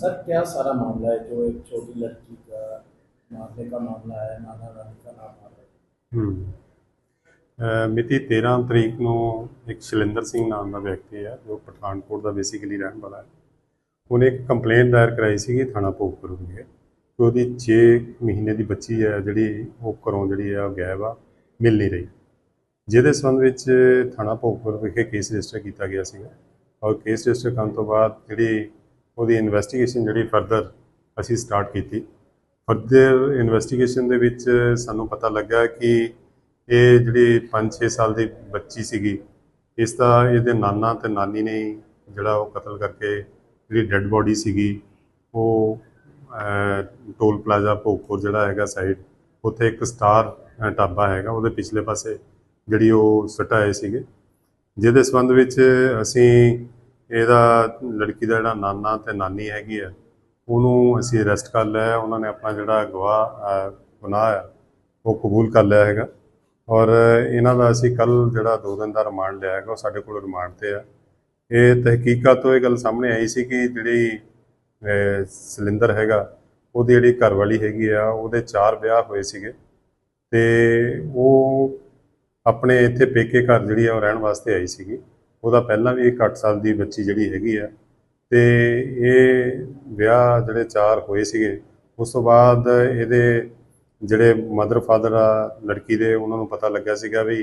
Sir क्या सारा मामला है जो एक छोटी लड़की का मारने का मामला है नाना नानी का नाम आ रहा है ਹੂੰ ਅਹ ਮਿਤੀ 13 ਤਰੀਕ ਨੂੰ ਇੱਕ ਸ਼ੈਲਿੰਦਰ ਸਿੰਘ ਨਾਮ ਦਾ ਵਿਅਕਤੀ ਹੈ ਜੋ ਪਠਾਨਕੋਟ ਦਾ ਬੇਸਿਕਲੀ ਰਹਿਣ ਵਾਲਾ ਹੈ ਉਹਨੇ ਇੱਕ ਕੰਪਲੇਂਟ ਦਾਇਰ ਕਰਾਈ ਸੀਗੀ ਥਾਣਾ ਭੋਗਪੁਰ ਵਿਖੇ ਕਿ ਉਹਦੀ 6 ਮਹੀਨੇ ਦੀ ਬੱਚੀ ਹੈ ਜਿਹੜੀ ਉਹ ਘਰੋਂ ਜਿਹੜੀ ਹੈ ਉਹ ਗਾਇਬ ਆ ਮਿਲ ਨਹੀਂ ਰਹੀ ਜਿਹਦੇ ਸੰਬੰਧ ਵਿੱਚ ਥਾਣਾ ਭੋਗਪੁਰ ਵਿਖੇ ਕੇਸ ਰਜਿਸਟਰ ਕੀਤਾ ਗਿਆ ਸੀਗਾ ਔਰ ਕੇਸ ਰਜਿਸਟਰ ਕਰਨ ਤੋਂ ਬਾਅਦ ਜਿਹੜੀ ਉਹਦੀ ਇਨਵੈਸਟੀਗੇਸ਼ਨ ਜਿਹੜੀ ਫਰਦਰ ਅਸੀਂ ਸਟਾਰਟ ਕੀਤੀ। ਫਰਦਰ ਇਨਵੈਸਟੀਗੇਸ਼ਨ ਦੇ ਵਿੱਚ ਸਾਨੂੰ ਪਤਾ ਲੱਗਾ ਕਿ ਇਹ ਜਿਹੜੀ 5-6 ਸਾਲ ਦੀ ਬੱਚੀ ਸੀਗੀ ਇਸ ਦਾ ਇਹਦੇ ਨਾਨਾ ਤੇ ਨਾਨੀ ਨੇ ਜਿਹੜਾ ਉਹ ਕਤਲ ਕਰਕੇ ਜਿਹੜੀ ਡੈੱਡ ਬੋਡੀ ਸੀਗੀ ਉਹ ਟੋਲ ਪਲਾਜ਼ਾ ਭੋਗਪੁਰ ਜਿਹੜਾ ਹੈਗਾ ਸਾਈਡ ਉੱਥੇ ਇੱਕ ਸਟਾਰ ਅਹ, ਢਾਬਾ ਹੈਗਾ ਉਹਦੇ ਪਿਛਲੇ ਪਾਸੇ ਜਿਹੜੀ ਉਹ ਸਟਾਏ ਸੀਗੇ। ਜਿਹਦੇ ਸੰਬੰਧ ਵਿੱਚ ਅਸੀਂ ਇਹਦਾ ਲੜਕੀ ਦਾ ਜਿਹੜਾ ਨਾਨਾ ਤੇ ਨਾਨੀ ਹੈਗੀ ਆ ਉਹਨੂੰ ਅਸੀਂ ਅਰੈਸਟ ਕਰ ਲਿਆ ਉਹਨਾਂ ਨੇ ਆਪਣਾ ਜਿਹੜਾ ਗਵਾਹ ਗੁਨਾਹ ਆ ਉਹ ਕਬੂਲ ਕਰ ਲਿਆ ਹੈਗਾ। ਔਰ ਇਹਨਾਂ ਦਾ ਅਸੀਂ ਕੱਲ ਜਿਹੜਾ ਦੋ ਦਿਨ ਦਾ ਰਿਮਾਂਡ ਲਿਆ ਹੈਗਾ ਉਹ ਸਾਡੇ ਕੋਲ ਰਿਮਾਂਡ ਤੇ ਆ। ਇਹ ਤਹਿਕੀਕਾਤ ਤੋਂ ਇਹ ਗੱਲ ਸਾਹਮਣੇ ਆਈ ਸੀ ਕਿ ਜਿਹੜੀ ਅਹ, ਸਿਲਿੰਦਰ ਹੈਗਾ ਉਹਦੀ ਜਿਹੜੀ ਘਰਵਾਲੀ ਹੈਗੀ ਆ ਉਹਦੇ ਚਾਰ ਵਿਆਹ ਹੋਏ ਸੀਗੇ। ਤੇ ਉਹ ਆਪਣੇ ਇੱਥੇ ਪੇਕੇ ਘਰ ਜਿਹੜੀ ਆ ਉਹ ਰਹਿਣ ਵਾਸਤੇ ਆਈ ਸੀਗੀ। ਉਹਦਾ ਪਹਿਲਾਂ ਵੀ ਇੱਕ 8 ਸਾਲ ਦੀ ਬੱਚੀ ਜਿਹੜੀ ਹੈਗੀ ਆ। ਤੇ ਇਹ ਵਿਆਹ ਜਿਹੜੇ ਚਾਰ ਹੋਏ ਸੀਗੇ, ਉਸ ਤੋਂ ਬਾਅਦ ਇਹਦੇ ਜਿਹੜੇ ਮਦਰ ਫਾਦਰ ਆ, ਲੜਕੀ ਦੇ, ਉਹਨਾਂ ਨੂੰ ਪਤਾ ਲੱਗਿਆ ਸੀਗਾ ਵੀ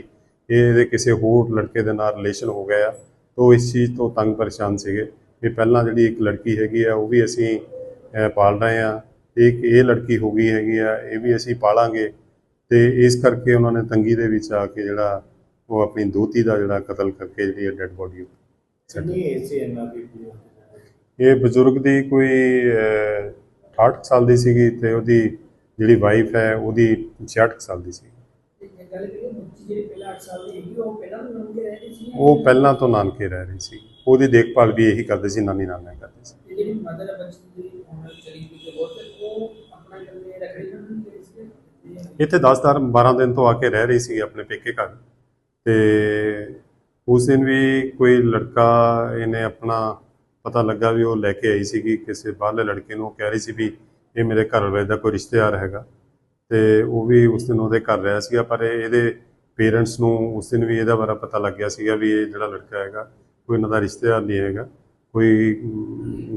ਇਹ ਇਹਦੇ ਕਿਸੇ ਹੋਰ ਲੜਕੇ ਦੇ ਨਾਲ ਰਿਲੇਸ਼ਨ ਹੋ ਗਿਆ ਆ। ਤੋਂ ਇਸ ਚੀਜ਼ ਤੋਂ ਤੰਗ ਪਰੇਸ਼ਾਨ ਸੀਗੇ ਵੀ ਪਹਿਲਾਂ ਜਿਹੜੀ ਇੱਕ ਲੜਕੀ ਹੈਗੀ ਆ, ਉਹ ਵੀ ਅਸੀਂ ਪਾਲ ਰਹੇ ਆ। ਇੱਕ ਇਹ ਲੜਕੀ ਹੋ ਗਈ ਹੈਗੀ ਆ, ਇਹ ਵੀ ਅਸੀਂ ਪਾਲਾਂਗੇ। ਤੇ ਇਸ ਕਰਕੇ ਉਹਨਾਂ ਨੇ ਤੰਗੀ ਦੇ ਵਿੱਚ ਆ ਕੇ ਜਿਹੜਾ ਉਹ ਆਪਣੀ ਦੋਤੀ ਦਾ ਜਿਹੜਾ ਕਤਲ ਕਰਕੇ ਜਿਹੜੀ ਡੈੱਡ ਬੋਡੀ ਨਹੀਂ ਇਹ ਬਜ਼ੁਰਗ ਦੀ ਕੋਈ 68 ਸਾਲ ਦੀ ਸੀਗੀ ਤੇ ਉਹਦੀ ਜਿਹੜੀ ਵਾਈਫ ਹੈ ਉਹਦੀ 66 ਸਾਲ ਦੀ ਸੀ। ਉਹ ਪਹਿਲਾਂ ਤੋਂ ਨਾਨਕੇ ਰਹਿ ਰਹੀ ਸੀ ਉਹਦੀ ਦੇਖਭਾਲ ਵੀ ਇਹੀ ਕਰਦੇ ਸੀ ਨਾਨੀ ਨਾਨਾ ਕਰਦੇ ਸੀ। ਜਿਹੜੀ ਮਦਰ ਬੱਚੀ ਦੀ ਇੱਥੇ 10 12 ਦਿਨ ਤੋਂ ਆ ਕੇ ਰਹਿ ਰਹੀ ਸੀ ਆਪਣੇ ਪੇਕੇ ਘਰ। ਤੇ ਉਸ ਦਿਨ ਵੀ ਕੋਈ ਲੜਕਾ ਇਹਨੇ ਆਪਣਾ ਪਤਾ ਲੱਗਾ ਵੀ ਉਹ ਲੈ ਕੇ ਆਈ ਸੀਗੀ, ਕਿਸੇ ਬਾਹਰਲੇ ਲੜਕੇ ਨੂੰ, ਉਹ ਕਹਿ ਰਹੀ ਸੀ ਵੀ ਇਹ ਮੇਰੇ ਘਰ ਵਾਲੇ ਦਾ ਕੋਈ ਰਿਸ਼ਤੇਦਾਰ ਹੈਗਾ। ਤੇ ਉਹ ਵੀ ਉਸ ਦਿਨ ਉਹਦੇ ਘਰ ਰਿਹਾ ਸੀਗਾ, ਪਰ ਇਹਦੇ ਪੇਰੈਂਟਸ ਨੂੰ ਉਸ ਦਿਨ ਵੀ ਇਹਦਾ ਬਾਰੇ ਪਤਾ ਲੱਗ ਗਿਆ ਸੀਗਾ ਵੀ ਇਹ ਜਿਹੜਾ ਲੜਕਾ ਹੈਗਾ, ਕੋਈ ਇਹਨਾਂ ਦਾ ਰਿਸ਼ਤੇਦਾਰ ਨਹੀਂ ਹੈਗਾ। ਕੋਈ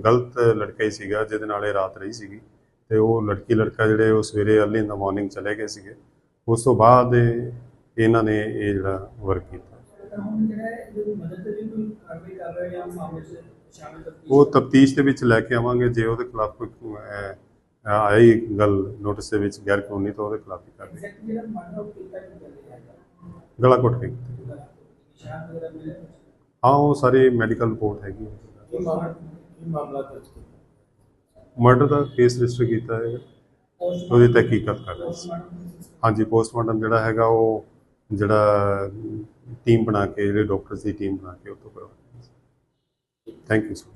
ਗਲਤ ਲੜਕਾ ਹੀ ਸੀਗਾ, ਜਿਹਦੇ ਨਾਲ ਇਹ ਰਾਤ ਰਹੀ ਸੀਗੀ। ਤੇ ਉਹ ਲੜਕੀ ਲੜਕਾ ਜਿਹੜੇ ਉਹ ਸਵੇਰੇ ਅਰਲੀ ਇਨ ਦਾ ਮਾਰਨਿੰਗ ਚਲੇ ਗਏ ਸੀਗੇ। ਉਸ ਤੋਂ ਬਾਅਦ ਇਹਨਾਂ ਨੇ ਇਹ ਜਿਹੜਾ ਵਰਕ ਕੀਤਾ। ਉਹ ਤਫਤੀਸ਼ ਦੇ ਵਿੱਚ ਲੈ ਕੇ ਆਵਾਂਗੇ ਜੇ ਉਹਦੇ ਖਿਲਾਫ ਕੋਈ ਆਈ ਗੱਲ ਨੋਟਿਸ ਦੇ ਵਿੱਚ ਗੈਰ ਕਾਨੂੰਨੀ ਤਾਂ ਉਹਦੇ ਖਿਲਾਫ ਹੀ ਕਰਦੇ ਗਲਾ ਘੁੱਟ ਕੇ। ਹਾਂ ਉਹ ਸਾਰੀ ਮੈਡੀਕਲ ਰਿਪੋਰਟ ਹੈਗੀ ਮਰਡਰ ਦਾ ਕੇਸ ਰਜਿਸਟਰ ਕੀਤਾ ਹੈ। ਉਹਦੀ ਤਹਿਕੀਕਾਤ ਕਰ ਰਹੇ ਸੀ। ਹਾਂਜੀ ਪੋਸਟਮਾਰਟਮ ਜਿਹੜਾ ਹੈਗਾ ਉਹ ਜਿਹੜਾ ਟੀਮ ਬਣਾ ਕੇ, ਜਿਹੜੇ ਡਾਕਟਰਸ ਦੀ ਟੀਮ ਬਣਾ ਕੇ ਉੱਥੋਂ ਕਰਵਾਇਆ ਥੈਂਕ ਯੂ ਸੋ